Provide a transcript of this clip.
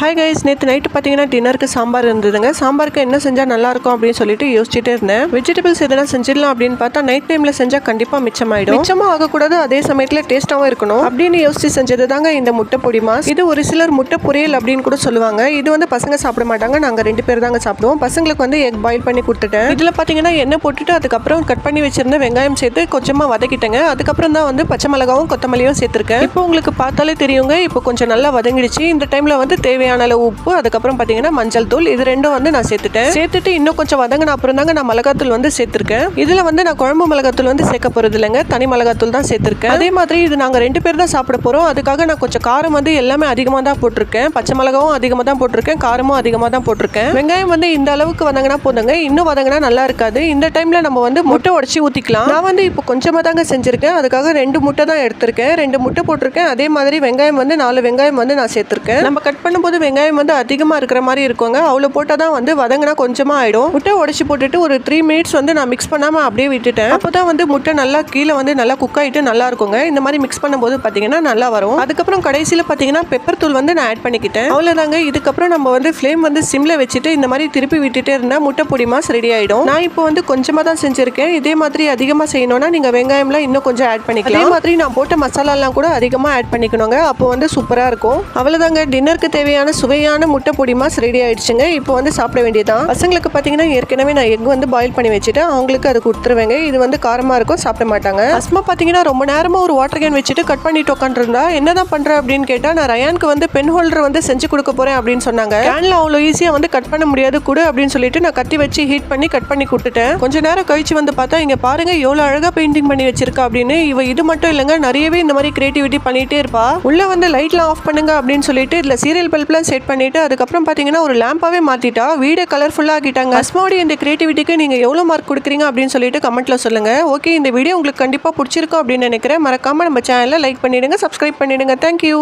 Hi guys நேற்று night பார்த்தீங்கன்னா டின்னருக்கு சாம்பார் இருந்ததுங்க. சாம்பாருக்கு என்ன செஞ்சால் நல்லாயிருக்கும் அப்படின்னு சொல்லிட்டு யோசிச்சுட்டு இருந்தேன். வெஜிடபிள்ஸ் எதனா செஞ்சிடலாம் அப்படின்னு பார்த்தா நைட் டைமில் செஞ்சால் கண்டிப்பாக மிச்சமாயிடும். மிச்சமாக ஆகக்கூடாது அதே சமயத்தில் டேஸ்ட்டாகவும் இருக்கணும். அப்படின்னு யோசிச்சு செஞ்சது தாங்க இந்த முட்டை பொடி மாஸ். இது ஒரு சிலர் முட்டை பொரியல் அப்படின்னு கூட சொல்லுவாங்க. இது வந்து பசங்க சாப்பிட மாட்டாங்க. நாங்கள் ரெண்டு பேர் தாங்க சாப்பிடுவோம். பசங்களுக்கு வந்து எக் பாயில் பண்ணி கொடுத்துட்டேன். இதில் பார்த்தீங்கன்னா எண்ணெய் போட்டுட்டு அதுக்கப்புறம் கட் பண்ணி வச்சிருந்த வெங்காயம் சேர்த்து கொஞ்சமாக வதக்கிட்டேங்க. அதுக்கப்புறம் தான் வந்து பச்சை மிளகாவும் கொத்தமல்லியும் சேர்த்துருக்கேன். இப்போ உங்களுக்கு பார்த்தாலே தெரியுங்க. இப்போ கொஞ்சம் நல்லா வதங்கிடுச்சு. இந்த டைமில் வந்து தேவையான அளவு உப்பு அதுக்கப்புறம் பார்த்தீங்கன்னா மஞ்சள் தூள் இது ரெண்டும் வந்து நான் சேர்த்துட்டேன். சேர்த்துட்டு இன்னும் கொஞ்சம் வதங்கின அப்புறம் தாங்க நான் மிளகாத்தூள் வந்து சேர்த்துருக்கேன். இதில் வந்து நான் குழம்பு மிளகாத்தூள் வந்து சேர்க்க போகிறது இல்லைங்க. தனி மிளகாத்தூள் தான் சேர்த்துருக்கேன். அதே மாதிரி இது நாங்கள் ரெண்டு பேர் தான் சாப்பிட போகிறோம் அதுக்காக நான் கொஞ்சம் காரம் வந்து எல்லாமே அதிகமாக தான் போட்டிருக்கேன். பச்சை மிளகாவும் அதிகமாக தான் போட்டிருக்கேன். காரமும் அதிகமாக தான் போட்டிருக்கேன். வெங்காயம் வந்து இந்த அளவுக்கு வதங்கினா போதுங்க. இன்னும் வதங்கினா நல்லா இருக்காது. இந்த டைமில் நம்ம வந்து முட்டை உடச்சி ஊற்றிக்கலாம் நான் வந்து இப்போ கொஞ்சமாக தாங்க செஞ்சுருக்கேன். அதுக்காக ரெண்டு முட்டை தான் எடுத்திருக்கேன். ரெண்டு முட்டை போட்டிருக்கேன். அதே மாதிரி வெங்காயம் வந்து நாலு வெங்காயம் வந்து நான் சேர்த்துருக்கேன். நம்ம கட் பண்ணும்போது வெங்காயம் வந்து அதிகமாக இருக்கிற மாதிரி இருக்குங்க. அவ்வளோ போட்டால் தான் வந்து வதங்கினா கொஞ்சமாக ஆகிடும் முட்டை உடச்சி போட்டுட்டு ஒரு த்ரீ மினிட்ஸ் வந்து நான் மிக்ஸ் பண்ணாமல் அப்படியே விட்டுட்டேன். அப்போ தான் வந்து முட்டை நல்லா கீழே வந்து நல்லா குக் ஆகிட்டு நல்லா இருக்குங்க. இந்த மாதிரி மிக்ஸ் பண்ணும்போது பார்த்தீங்கன்னா நல்லா வரும். அதுக்கப்புறம் கடைசியில் பார்த்தீங்கன்னா பெப்பர் தூள் வந்து நான் ஆட் பண்ணிக்கிட்டேன். அவ்வளோதாங்க இதுக்கப்புறம் நம்ம வந்து ஃப்ளேம் வந்து சிம்மில் வச்சுட்டு இந்த மாதிரி திருப்பி விட்டுட்டே இருந்தால் முட்டை பொடி மாஸ் ரெடி ஆகிடும் நான் இப்போ வந்து கொஞ்சமாக தான் செஞ்சுருக்கேன். இதே மாதிரி அதிகமாக செய்யணும்னா நீங்கள் வெங்காயம்லாம் இன்னும் கொஞ்சம் ஆட் பண்ணிக்கலாம். அதே மாதிரி நான் போட்ட மசாலாலாம் கூட அதிகமாக ஆட் பண்ணிக்கணுங்க. அப்போ வந்து சூப்பராக இருக்கும். அவ்வளோதாங்க டின்னருக்கு தேவையான சுவையான முட்டை பொடி மாஸ் ரெடி ஆயிடுச்சுங்க. இப்போ வந்து சாப்பிட வேண்டியதான் பசங்களுக்கு பார்த்தீங்கன்னா ஏற்கனவே நான் எக் வந்து பாயில் பண்ணி வச்சுட்டு அவங்களுக்கு அது கொடுத்துருவேங்க. இது வந்து காரமாக இருக்கும் சாப்பிட மாட்டாங்க. அஸ்மா பார்த்தீங்கன்னா ரொம்ப நேரமாக ஒரு வாட்டர் கேன் வச்சுட்டு கட் பண்ணிட்டு உட்காந்துருந்தா என்னதான் பண்ணுற அப்படின்னு கேட்டால் நான் ரயானுக்கு வந்து பென் ஹோல்டர் வந்து செஞ்சு கொடுக்க போகிறேன் அப்படின்னு சொன்னாங்க. கேனில் அவ்வளோ ஈஸியாக வந்து கட் பண்ண முடியாது கொடு அப்படின்னு சொல்லிட்டு நான் கத்தி வச்சு ஹீட் பண்ணி கட் பண்ணி கொடுத்துட்டேன். கொஞ்ச நேரம் கழிச்சு வந்து பார்த்தா இங்கே பாருங்க எவ்வளோ அழகாக பெயிண்டிங் பண்ணி வச்சிருக்கா அப்படின்னு. இவ இது மட்டும் இல்லைங்க நிறையவே இந்த மாதிரி கிரியேட்டிவிட்டி பண்ணிகிட்டே இருப்பா. உள்ளே வந்து லைட்லாம் ஆஃப் பண்ணுங்க அப்படின்னு சொல்லிட்டு இதில் சீரியல் பல்ப்லாம் செட் பண்ணிவிட்டு அதுக்கப்புறம் பார்த்தீங்கன்னா ஒரு லேம்பாவே மாற்றிட்டா வீடை கலர்ஃபுல்லாக ஆக்கிட்டாங்க. அஸ்மாவோட இந்த கிரியேட்டிவிட்டிக்கு நீங்கள் எவ்வளோ மார்க் கொடுக்குறீங்க அப்படின்னு சொல்லிட்டு கமெண்ட்டில் சொல்லுங்கள் ஓகே இந்த வீடியோ உங்களுக்கு கண்டிப்பாக பிடிச்சிருக்கும் அப்படின்னு நினைக்கிறேன். மறக்காமல் நம்ம சேனலை லைக் பண்ணிவிடுங்க சப்ஸ்கிரைப் பண்ணிவிடுங்க தேங்க்யூ